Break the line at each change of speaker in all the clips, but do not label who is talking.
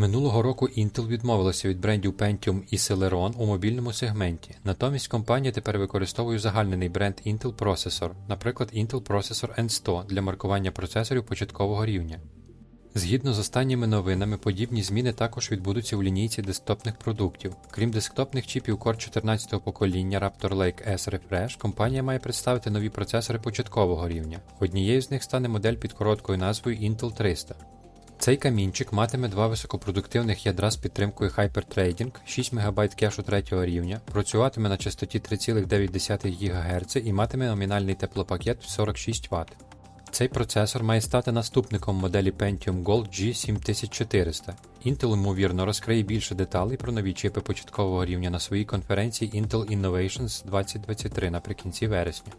Минулого року Intel відмовилася від брендів Pentium і Celeron у мобільному сегменті. Натомість компанія тепер використовує узагальнений бренд Intel Processor, наприклад, Intel Processor N100 для маркування процесорів початкового рівня. Згідно з останніми новинами, подібні зміни також відбудуться у лінійці десктопних продуктів. Крім десктопних чіпів Core 14-го покоління Raptor Lake S Refresh, компанія має представити нові процесори початкового рівня. Однією з них стане модель під короткою назвою Intel 300. Цей камінчик матиме два високопродуктивних ядра з підтримкою Hyperthreading, 6 МБ кешу третього рівня, працюватиме на частоті 3,9 ГГц і матиме номінальний теплопакет в 46 Вт. Цей процесор має стати наступником моделі Pentium Gold G7400. Intel, ймовірно, розкриє більше деталей про нові чипи початкового рівня на своїй конференції Intel Innovations 2023 наприкінці вересня.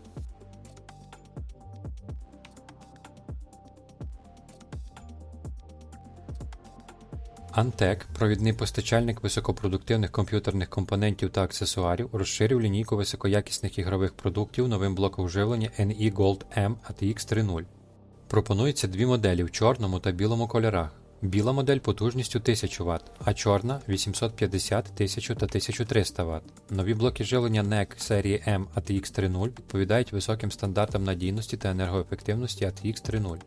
Antec, провідний постачальник високопродуктивних комп'ютерних компонентів та аксесуарів, розширив лінійку високоякісних ігрових продуктів новим блоком живлення NE Gold M ATX 3.0. Пропонується дві моделі в чорному та білому кольорах. Біла модель потужністю 1000 Вт, а чорна 850, 1000 та 1300 Вт. Нові блоки живлення NEC серії M ATX 3.0 відповідають високим стандартам надійності та енергоефективності ATX 3.0.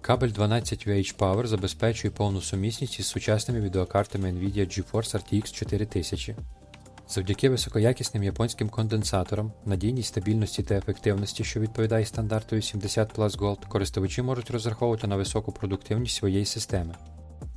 Кабель 12 VH Power забезпечує повну сумісність із сучасними відеокартами Nvidia GeForce RTX 4000. Завдяки високоякісним японським конденсаторам, надійній стабільності та ефективності, що відповідає стандарту 80 Plus Gold, користувачі можуть розраховувати на високу продуктивність своєї системи.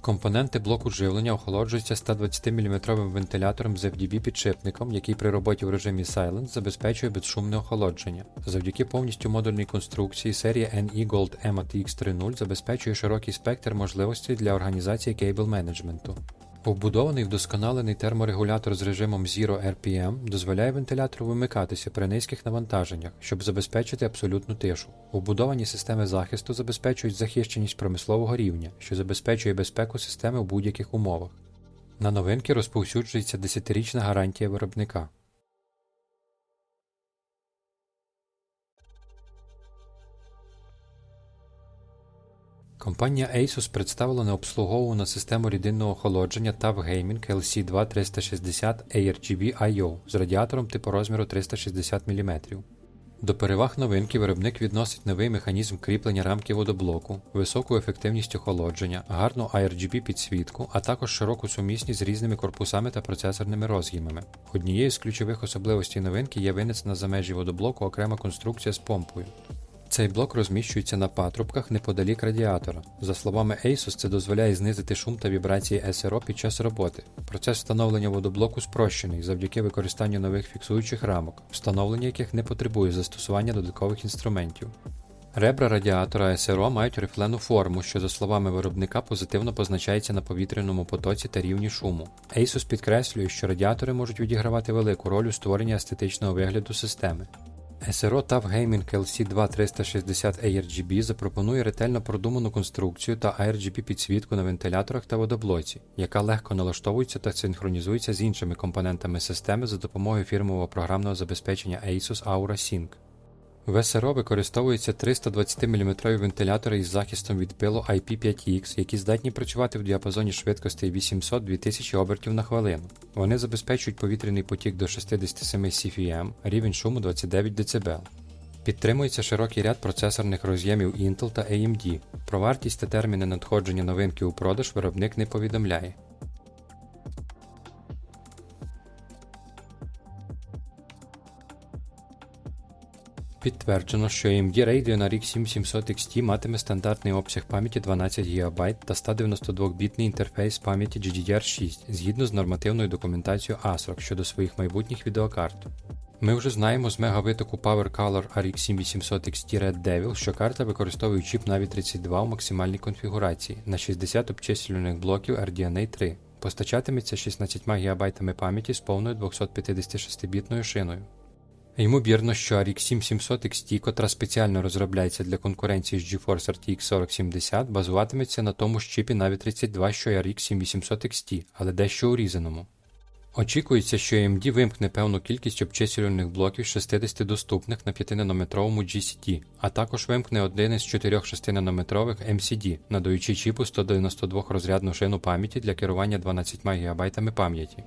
Компоненти блоку живлення охолоджуються 120-мм вентилятором з FDB-підшипником, який при роботі в режимі Silent забезпечує безшумне охолодження. Завдяки повністю модульній конструкції серія NE Gold M ATX 3.0 забезпечує широкий спектр можливостей для організації кейбл менеджменту. Вбудований вдосконалений терморегулятор з режимом Zero RPM дозволяє вентилятору вимикатися при низьких навантаженнях, щоб забезпечити абсолютну тишу. Вбудовані системи захисту забезпечують захищеність промислового рівня, що забезпечує безпеку системи в будь-яких умовах. На новинки розповсюджується 10-річна гарантія виробника. Компанія Asus представила необслуговувану систему рідинного охолодження TAF Gaming LC2 360 ARGB I.O. з радіатором типу розміру 360 мм. До переваг новинки виробник відносить новий механізм кріплення рамки водоблоку, високу ефективність охолодження, гарну ARGB підсвітку, а також широку сумісність з різними корпусами та процесорними роз'ємами. Однією з ключових особливостей новинки є винесена за межі водоблоку окрема конструкція з помпою. Цей блок розміщується на патрубках неподалік радіатора. За словами Asus, це дозволяє знизити шум та вібрації SRO під час роботи. Процес встановлення водоблоку спрощений завдяки використанню нових фіксуючих рамок, встановлення яких не потребує застосування додаткових інструментів. Ребра радіатора SRO мають рифлену форму, що, за словами виробника, позитивно позначається на повітряному потоці та рівні шуму. Asus підкреслює, що радіатори можуть відігравати велику роль у створенні естетичного вигляду системи. SRO TAF Gaming LC2 360 ARGB запропонує ретельно продуману конструкцію та ARGB підсвітку на вентиляторах та водоблоці, яка легко налаштовується та синхронізується з іншими компонентами системи за допомогою фірмового програмного забезпечення Asus Aura Sync. В SRO використовуються 320-мм вентилятори із захистом від пилу IP5X, які здатні працювати в діапазоні швидкостей 800-2000 обертів на хвилину. Вони забезпечують повітряний потік до 67 CFM, рівень шуму 29 дБ. Підтримується широкий ряд процесорних роз'ємів Intel та AMD. Про вартість та терміни надходження новинки у продаж виробник не повідомляє. Підтверджено, що AMD Radeon RX 7700 XT матиме стандартний обсяг пам'яті 12 ГБ та 192-бітний інтерфейс пам'яті GDDR6 згідно з нормативною документацією ASRock щодо своїх майбутніх відеокарт. Ми вже знаємо з мегавитоку PowerColor RX 7800 XT Red Devil, що карта використовує чіп Navi 32 у максимальній конфігурації на 60 обчислюваних блоків RDNA 3. Постачатиметься 16 ГБ пам'яті з повною 256-бітною шиною. Ймовірно, що RX 7700 XT, котра спеціально розробляється для конкуренції з GeForce RTX 4070, базуватиметься на тому ж чіпі Navi 32, що й RX 7800 XT, але дещо урізаному. Очікується, що AMD вимкне певну кількість обчислювальних блоків 60 доступних на 5-нанометровому GCT, а також вимкне один із чотирьох 6-нанометрових MCD, надаючи чіпу 192 розрядну шину пам'яті для керування 12 ГБ пам'яті.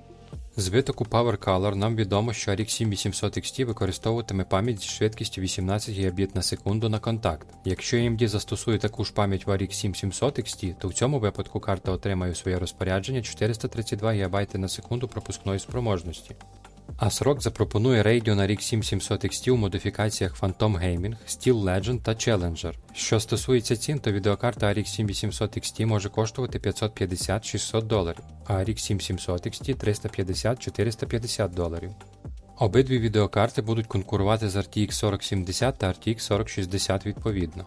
З витоку PowerColor нам відомо, що RX 7800 XT використовуватиме пам'ять зі швидкістю 18 Гбіт на секунду на контакт. Якщо AMD застосує таку ж пам'ять в RX 7700 XT, то в цьому випадку карта отримає у своє розпорядження 432 ГБ на секунду пропускної спроможності. ASRock запропонує Radeon RX 7700 XT у модифікаціях Phantom Gaming, Steel Legend та Challenger. Що стосується цін, то відеокарта RX 7800 XT може коштувати 550-600 доларів, а RX 7700 XT 350-450 доларів. Обидві відеокарти будуть конкурувати з RTX 4070 та RTX 4060 відповідно.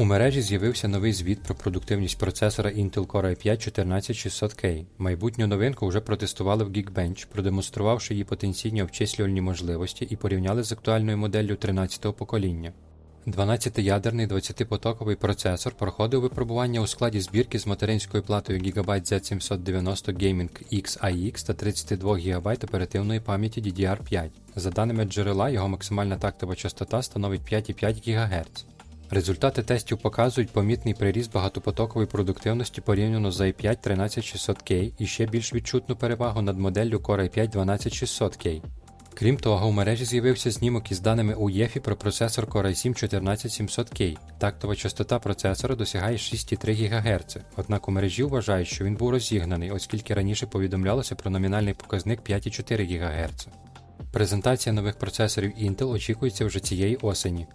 У мережі з'явився новий звіт про продуктивність процесора Intel Core i5 14600K. Майбутню новинку вже протестували в Geekbench, продемонструвавши її потенційні обчислювальні можливості і порівняли з актуальною моделлю 13-го покоління. 12-ядерний 20-потоковий процесор проходив випробування у складі збірки з материнською платою Gigabyte Z790 Gaming X iX та 32 ГБ оперативної пам'яті DDR5. За даними джерела, його максимальна тактова частота становить 5,5 ГГц. Результати тестів показують помітний приріст багатопотокової продуктивності порівняно з i5 13600K і ще більш відчутну перевагу над моделлю Core i5 12600K. Крім того, у мережі з'явився знімок із даними UEFI про процесор Core i7 14700K. Тактова частота процесора досягає 6,3 ГГц, однак у мережі вважають, що він був розігнаний, оскільки раніше повідомлялося про номінальний показник 5,4 ГГц. Презентація нових процесорів Intel очікується вже цієї осені.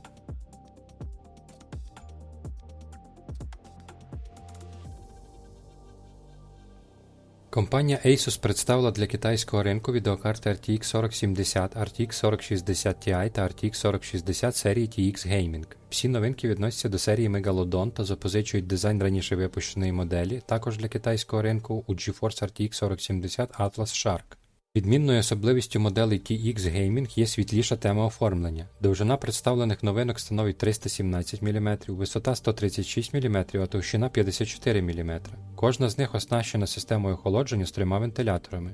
Компанія Asus представила для китайського ринку відеокарти RTX 4070, RTX 4060 Ti та RTX 4060 серії TX Gaming. Всі новинки відносяться до серії Megalodon та запозичують дизайн раніше випущеної моделі, також для китайського ринку у GeForce RTX 4070 Atlas Shark. Відмінною особливістю моделей TX Gaming є світліша тема оформлення. Довжина представлених новинок становить 317 мм, висота 136 мм, а товщина 54 мм. Кожна з них оснащена системою охолодження з трьома вентиляторами.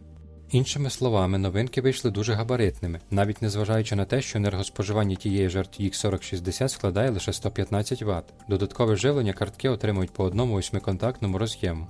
Іншими словами, новинки вийшли дуже габаритними, навіть незважаючи на те, що енергоспоживання тієї ж RTX 4060 складає лише 115 Вт. Додаткове живлення картки отримують по одному восьмиконтактному роз'єму.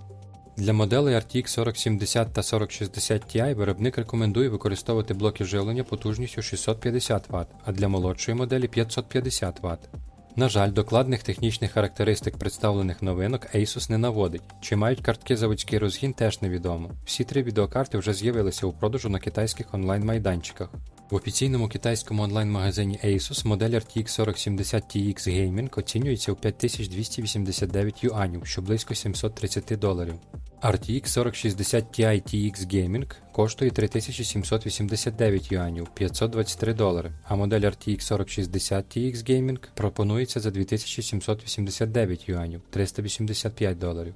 Для моделей RTX 4070 та 4060 Ti виробник рекомендує використовувати блоки живлення потужністю 650 Вт, а для молодшої моделі 550 Вт. На жаль, докладних технічних характеристик представлених новинок Asus не наводить. Чи мають картки заводський розгін, теж невідомо. Всі три відеокарти вже з'явилися у продажу на китайських онлайн-майданчиках. В офіційному китайському онлайн-магазині Asus модель RTX 4070 TX Gaming оцінюється у 5289 юанів, що близько 730 доларів. RTX 4060 Ti TX Gaming коштує 3789 юанів 523 долари, а модель RTX 4060 TX Gaming пропонується за 2789 юанів 385 доларів.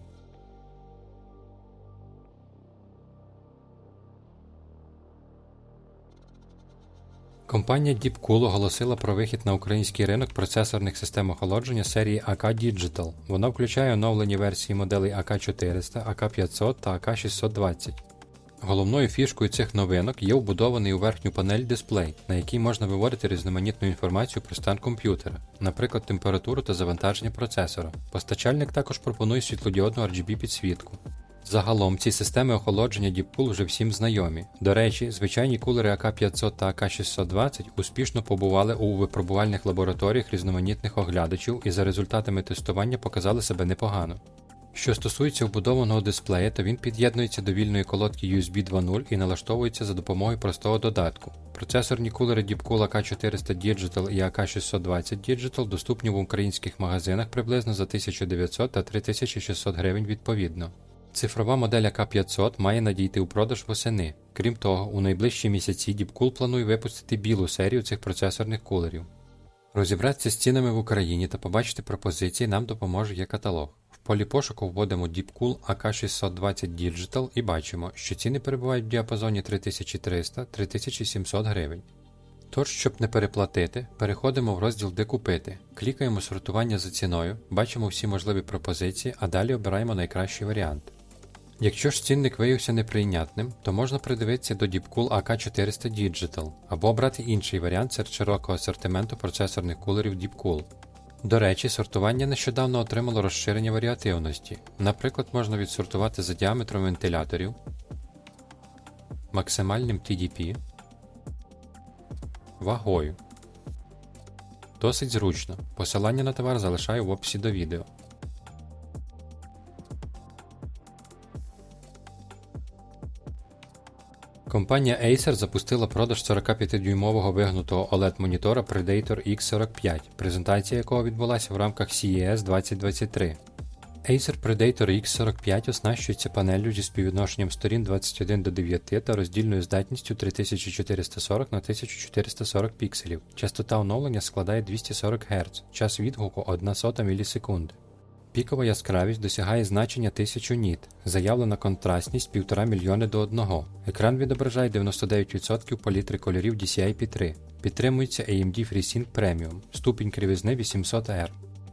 Компанія Deepcool оголосила про вихід на український ринок процесорних систем охолодження серії AK Digital. Вона включає оновлені версії моделей AK400, AK500 та AK620. Головною фішкою цих новинок є вбудований у верхню панель дисплей, на якій можна виводити різноманітну інформацію про стан комп'ютера, наприклад, температуру та завантаження процесора. Постачальник також пропонує світлодіодну RGB підсвітку. Загалом ці системи охолодження Deepcool вже всім знайомі. До речі, звичайні кулери АК500 та АК620 успішно побували у випробувальних лабораторіях різноманітних оглядачів і за результатами тестування показали себе непогано. Що стосується вбудованого дисплея, то він під'єднується до вільної колодки USB 2.0 і налаштовується за допомогою простого додатку. Процесорні кулери Deepcool AK400 Digital і AK620 Digital доступні в українських магазинах приблизно за 1900 та 3600 гривень відповідно. Цифрова модель АК500 має надійти у продаж восени. Крім того, у найближчі місяці Deepcool планує випустити білу серію цих процесорних кулерів. Розібратися з цінами в Україні та побачити пропозиції нам допоможе є каталог. В полі пошуку вводимо Deepcool AK620 Digital і бачимо, що ціни перебувають в діапазоні 3300-3700 гривень. Тож, щоб не переплатити, переходимо в розділ Де купити, клікаємо сортування за ціною, бачимо всі можливі пропозиції, а далі обираємо найкращий варіант. Якщо ж цінник виявився неприйнятним, то можна придивитися до Deepcool AK400 Digital або обрати інший варіант серед широкого асортименту процесорних кулерів Deepcool. До речі, сортування нещодавно отримало розширення варіативності. Наприклад, можна відсортувати за діаметром вентиляторів, максимальним TDP, вагою. Досить зручно. Посилання на товар залишаю в описі до відео. Компанія Acer запустила продаж 45-дюймового вигнутого OLED-монітора Predator X45, презентація якого відбулася в рамках CES 2023. Acer Predator X45 оснащується панеллю зі співвідношенням сторін 21 до 9 та роздільною здатністю 3440 на 1440 пікселів. Частота оновлення складає 240 Гц, час відгуку 1 сота мілісекунди. Пікова яскравість досягає значення 1000 ніт, заявлена контрастність 1,5 мільйони до 1. Екран відображає 99% палітри кольорів DCI-P3. Підтримується AMD FreeSync Premium, ступінь кривизни 800R.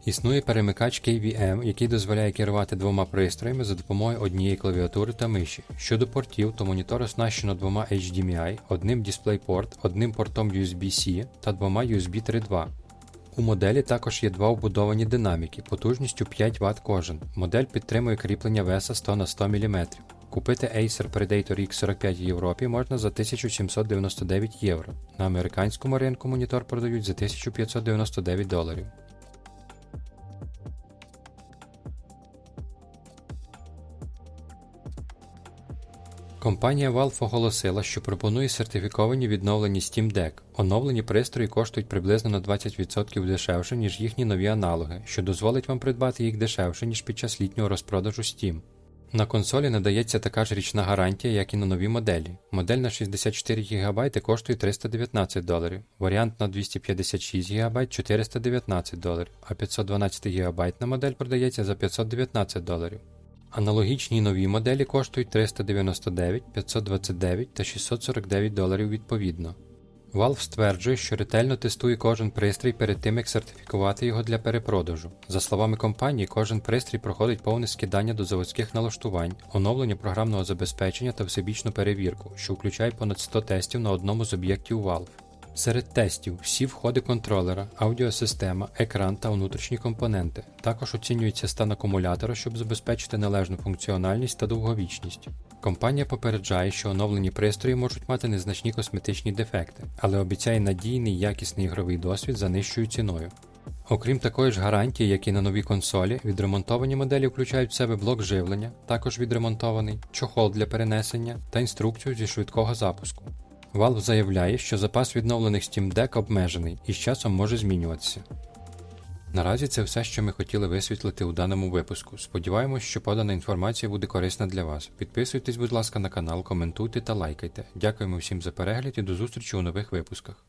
Існує перемикач KVM, який дозволяє керувати двома пристроями за допомогою однієї клавіатури та миші. Щодо портів, то монітор оснащено двома HDMI, одним DisplayPort, одним портом USB-C та двома USB 3.2. У моделі також є два вбудовані динаміки потужністю 5 Вт кожен. Модель підтримує кріплення веса 100 на 100 мм. Купити Acer Predator X45 в Європі можна за 1799 євро. На американському ринку монітор продають за 1599 доларів. Компанія Valve оголосила, що пропонує сертифіковані відновлені Steam Deck. Оновлені пристрої коштують приблизно на 20% дешевше, ніж їхні нові аналоги, що дозволить вам придбати їх дешевше, ніж під час літнього розпродажу Steam. На консолі надається така ж річна гарантія, як і на нові моделі. Модель на 64 ГБ коштує 319 доларів, варіант на 256 ГБ 419 доларів, а 512 ГБ на модель продається за 519 доларів. Аналогічні нові моделі коштують 399, 529 та 649 доларів відповідно. Valve стверджує, що ретельно тестує кожен пристрій перед тим, як сертифікувати його для перепродажу. За словами компанії, кожен пристрій проходить повне скидання до заводських налаштувань, оновлення програмного забезпечення та всебічну перевірку, що включає понад 100 тестів на одному з об'єктів Valve. Серед тестів всі входи контролера, аудіосистема, екран та внутрішні компоненти. Також оцінюється стан акумулятора, щоб забезпечити належну функціональність та довговічність. Компанія попереджає, що оновлені пристрої можуть мати незначні косметичні дефекти, але обіцяє надійний якісний ігровий досвід за нижчою ціною. Окрім такої ж гарантії, як і на новій консолі, відремонтовані моделі включають в себе блок живлення, також відремонтований, чохол для перенесення та інструкцію зі швидкого запуску. Valve заявляє, що запас відновлених Steam Deck обмежений і з часом може змінюватися. Наразі це все, що ми хотіли висвітлити у даному випуску. Сподіваємось, що подана інформація буде корисна для вас. Підписуйтесь, будь ласка, на канал, коментуйте та лайкайте. Дякуємо всім за перегляд і до зустрічі у нових випусках.